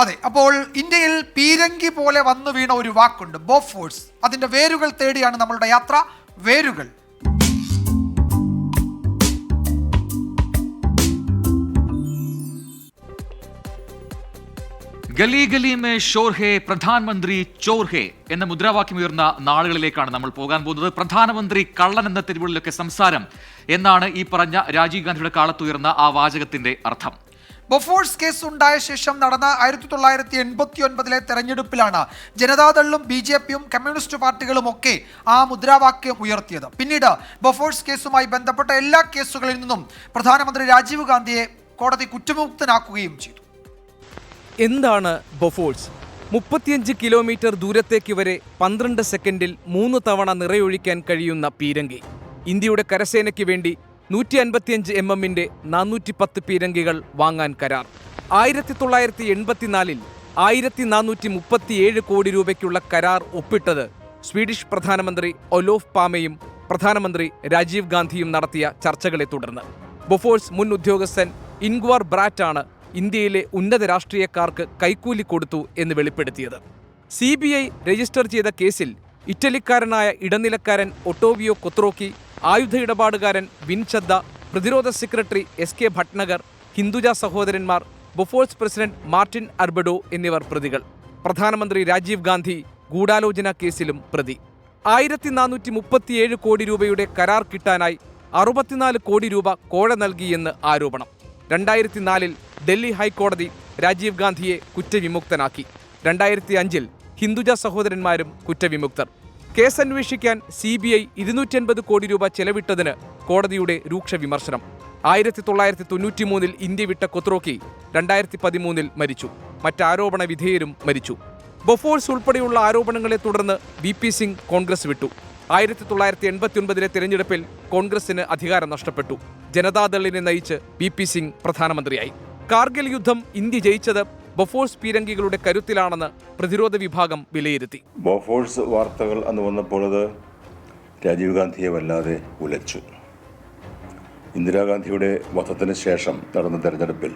അതെ അപ്പോൾ ഇന്ത്യയിൽ പീരങ്കി പോലെ വന്നു വീണ ഒരു വാക്കുണ്ട് ബോഫോഴ്സ്. അതിന്റെ വേരുകൾ തേടിയാണ് നമ്മളുടെ യാത്ര വേരുകൾ. ഗലി ഗലി മേ ഷോർ ഹേ പ്രധാനമന്ത്രി ചോർ ഹേ എന്ന മുദ്രാവാക്യം ഉയർന്ന നാളുകളിലേക്കാണ് നമ്മൾ പോകാൻ പോകുന്നത്. പ്രധാനമന്ത്രി കള്ളൻ എന്ന തെരുവുകളിലൊക്കെ സംസാരം എന്നാണ് ഈ പറഞ്ഞ രാജീവ് ഗാന്ധിയുടെ കാലത്തുയർന്ന ആ വാചകത്തിന്റെ അർത്ഥം. ബൊഫോഴ്സ് കേസ് ഉണ്ടായ ശേഷം നടന്ന ആയിരത്തി തൊള്ളായിരത്തി എൺപത്തി ഒൻപതിലെ തെരഞ്ഞെടുപ്പിലാണ് ജനതാദളും ബി ജെ പിയും കമ്മ്യൂണിസ്റ്റ് പാർട്ടികളും ഒക്കെ ആ മുദ്രാവാക്യം ഉയർത്തിയത്. പിന്നീട് ബൊഫോഴ്സ് കേസുമായി ബന്ധപ്പെട്ട എല്ലാ കേസുകളിൽ നിന്നും പ്രധാനമന്ത്രി രാജീവ് ഗാന്ധിയെ കോടതി കുറ്റമുക്തനാക്കുകയും ചെയ്തു. എന്താണ് ബൊഫോഴ്സ്? മുപ്പത്തിയഞ്ച് കിലോമീറ്റർ ദൂരത്തേക്ക് വരെ പന്ത്രണ്ട് സെക്കൻഡിൽ മൂന്ന് തവണ നിറയൊഴിക്കാൻ കഴിയുന്ന പീരങ്കി. ഇന്ത്യയുടെ കരസേനയ്ക്ക് വേണ്ടി നൂറ്റി അൻപത്തിയഞ്ച് എം എമ്മിന്റെ നാനൂറ്റി പത്ത് പീരങ്കികൾ വാങ്ങാൻ കരാർ. ആയിരത്തി തൊള്ളായിരത്തി എൺപത്തിനാലിൽ ആയിരത്തി നാനൂറ്റി മുപ്പത്തിയേഴ് കോടി രൂപയ്ക്കുള്ള കരാർ ഒപ്പിട്ടത് സ്വീഡിഷ് പ്രധാനമന്ത്രി ഒലോഫ് പാമയും പ്രധാനമന്ത്രി രാജീവ് ഗാന്ധിയും നടത്തിയ ചർച്ചകളെ തുടർന്ന്. ബൊഫോഴ്സ് മുൻ ഉദ്യോഗസ്ഥൻ ഇൻഗ്വാർ ബ്രാറ്റാണ് ഇന്ത്യയിലെ ഉന്നത രാഷ്ട്രീയക്കാർക്ക് കൈക്കൂലി കൊടുത്തു എന്ന് വെളിപ്പെടുത്തിയത്. സി രജിസ്റ്റർ ചെയ്ത കേസിൽ ഇറ്റലിക്കാരനായ ഇടനിലക്കാരൻ ഒട്ടോവിയോ കൊത്രോക്കി ആയുധ ഇടപാടുകാരൻ വിൻചദ്ദ പ്രതിരോധ secretary S K Bhatnagar Hinduja സഹോദരന്മാർ ബൊഫോഴ്സ് പ്രസിഡന്റ് മാർട്ടിൻ അർബഡോ എന്നിവർ പ്രതികൾ. പ്രധാനമന്ത്രി രാജീവ് ഗാന്ധി ഗൂഢാലോചന കേസിലും പ്രതി. ആയിരത്തി നാനൂറ്റി മുപ്പത്തിയേഴ് കോടി രൂപയുടെ കരാർ കിട്ടാനായി അറുപത്തിനാല് കോടി രൂപ കോഴ നൽകിയെന്ന് ആരോപണം. രണ്ടായിരത്തി നാലിൽ ഡൽഹി ഹൈക്കോടതി രാജീവ് ഗാന്ധിയെ കുറ്റവിമുക്തനാക്കി. രണ്ടായിരത്തി അഞ്ചിൽ ഹിന്ദുജ സഹോദരന്മാരും കുറ്റവിമുക്തർ. കേസ് അന്വേഷിക്കാൻ സി ബി ഐ ഇരുന്നൂറ്റൻപത് കോടി രൂപ ചെലവിട്ടതിന് കോടതിയുടെ രൂക്ഷ വിമർശനം. ആയിരത്തി തൊള്ളായിരത്തി തൊണ്ണൂറ്റിമൂന്നിൽ ഇന്ത്യ വിട്ട കൊത്രോക്കി രണ്ടായിരത്തി പതിമൂന്നിൽ മരിച്ചു. മറ്റാരോപണ വിധേയരും മരിച്ചു. ബൊഫോഴ്സ് ഉൾപ്പെടെയുള്ള ആരോപണങ്ങളെ തുടർന്ന് വി പി സിംഗ് കോൺഗ്രസ് വിട്ടു. ആയിരത്തി തൊള്ളായിരത്തി എൺപത്തി ഒൻപതിലെ തെരഞ്ഞെടുപ്പിൽ കോൺഗ്രസിന് അധികാരം നഷ്ടപ്പെട്ടു. ജനതാദളിനെ നയിച്ച് വി പി സിംഗ് പ്രധാനമന്ത്രിയായി. കാർഗിൽ യുദ്ധം ഇന്ത്യ ജയിച്ചത് ബൊഫോഴ്സ് പീരങ്കികളുടെ കരുത്തിലാണെന്ന് പ്രതിരോധ വിഭാഗം വിലയിരുത്തി. ബോഫോഴ്സ് വാർത്തകൾ അന്ന് വന്നപ്പോൾ അത് രാജീവ് ഗാന്ധിയെ വല്ലാതെ ഉലച്ചു. ഇന്ദിരാഗാന്ധിയുടെ വധത്തിന് ശേഷം നടന്ന തെരഞ്ഞെടുപ്പിൽ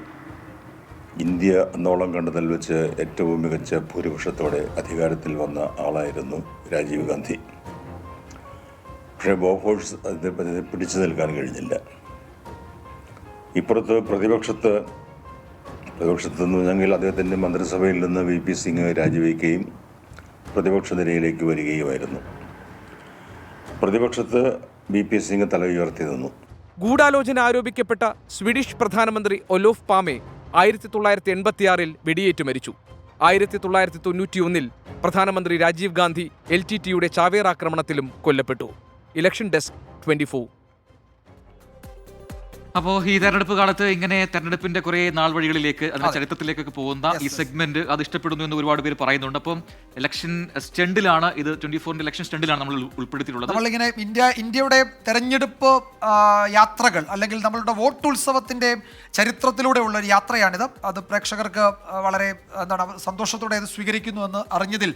ഇന്ത്യ എന്നോളം കണ്ടതിൽ വെച്ച് ഏറ്റവും മികച്ച ഭൂരിപക്ഷത്തോടെ അധികാരത്തിൽ വന്ന ആളായിരുന്നു രാജീവ് ഗാന്ധി. പക്ഷേ ബോഫോഴ്സ് അതിനെ പിടിച്ചു നിൽക്കാൻ കഴിഞ്ഞില്ല. ഇപ്പുറത്ത് പ്രതിപക്ഷത്ത് പ്രതിപക്ഷത്ത് നിന്നെങ്കിൽ അദ്ദേഹത്തിന്റെ മന്ത്രിസഭയിൽ നിന്ന് വി. പി. സിംഗ് രാജിവെക്കുകയും പ്രതിപക്ഷ നിരയിലേക്ക് വരികയുമായിരുന്നു. പ്രതിപക്ഷത്ത് വി. പി. സിംഗ് തല ഉയർത്തി നിന്നു. ഗൂഢാലോചന ആരോപിക്കപ്പെട്ട സ്വീഡിഷ് പ്രധാനമന്ത്രി ഒലോഫ് പാമെ ആയിരത്തി തൊള്ളായിരത്തി എൺപത്തിയാറിൽ വെടിയേറ്റ് മരിച്ചു. ആയിരത്തി തൊള്ളായിരത്തി തൊണ്ണൂറ്റിയൊന്നിൽ പ്രധാനമന്ത്രി രാജീവ് ഗാന്ധി എൽ ടി ടിയുടെ ചാവേർ ആക്രമണത്തിലും കൊല്ലപ്പെട്ടു. ഇലക്ഷൻ ഡെസ്ക് ട്വന്റി അപ്പോൾ ഈ തെരഞ്ഞെടുപ്പ് കാലത്ത് ഇങ്ങനെ തെരഞ്ഞെടുപ്പിന്റെ കുറെ നാൾ വഴികളിലേക്ക് അതിന്റെ ചരിത്രത്തിലേക്കൊക്കെ പോകുന്ന ഈ സെഗ്മെന്റ് അത് ഇഷ്ടപ്പെടുന്നു എന്ന് ഒരുപാട് പേര് പറയുന്നുണ്ട്. അപ്പം ഇലക്ഷൻ സ്റ്റണ്ടിലാണ് ഇത് ട്വന്റി ഫോറിന്റെ ഇലക്ഷൻ സ്റ്റണ്ടിലാണ് നമ്മൾ ഉൾ- ഉൾപ്പെടുത്തിയിട്ടുള്ളത്. നമ്മളിങ്ങനെ ഇന്ത്യ ഇന്ത്യയുടെ തെരഞ്ഞെടുപ്പ് യാത്രകൾ അല്ലെങ്കിൽ നമ്മളുടെ ചരിത്രത്തിലൂടെ ഉള്ള ഒരു യാത്രയാണിത്. അത് പ്രേക്ഷകർക്ക് വളരെ എന്താണ് സന്തോഷത്തോടെ ഇത് സ്വീകരിക്കുന്നു എന്ന് അറിഞ്ഞതിൽ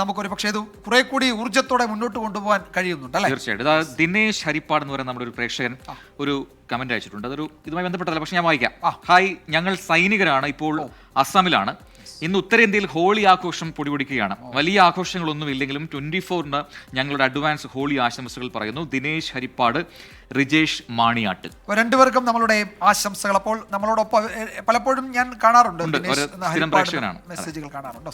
നമുക്കൊരു പക്ഷേ ഇത് കുറെ കൂടി ഊർജത്തോടെ മുന്നോട്ട് കൊണ്ടുപോകാൻ കഴിയുന്നുണ്ട് അല്ലേ? തീർച്ചയായിട്ടും. ദിനേശ് ഹരിപ്പാട് എന്ന് പറയുന്ന നമ്മുടെ ഒരു പ്രേക്ഷകൻ ഒരു കമന്റ് അയച്ചിട്ടുണ്ട്. അതൊരു ഇതുമായി ബന്ധപ്പെട്ടതല്ല പക്ഷെ ഞാൻ വായിക്കാം. ഹായ് ഞങ്ങൾ സൈനികരാണ് ഇപ്പോൾ അസ്സാമിലാണ് ഇന്ന് ഉത്തരേന്ത്യയിൽ ഹോളി ആഘോഷം പൊടിപൊടിക്കുകയാണ്. വലിയ ആഘോഷങ്ങളൊന്നും ഇല്ലെങ്കിലും ട്വന്റി ഫോറിന് ഞങ്ങളുടെ അഡ്വാൻസ് ഹോളി ആശംസകൾ പറയുന്നു. ദിനേശ് ഹരിപ്പാട് റിജേഷ് മാണിയാട്ട്. രണ്ടുപേർക്കും നമ്മളുടെ ആശംസകൾ. അപ്പോൾ നമ്മളോടൊപ്പം പലപ്പോഴും ഞാൻ കാണാറുണ്ട് മെസ്സേജുകൾ കാണാറുണ്ട്.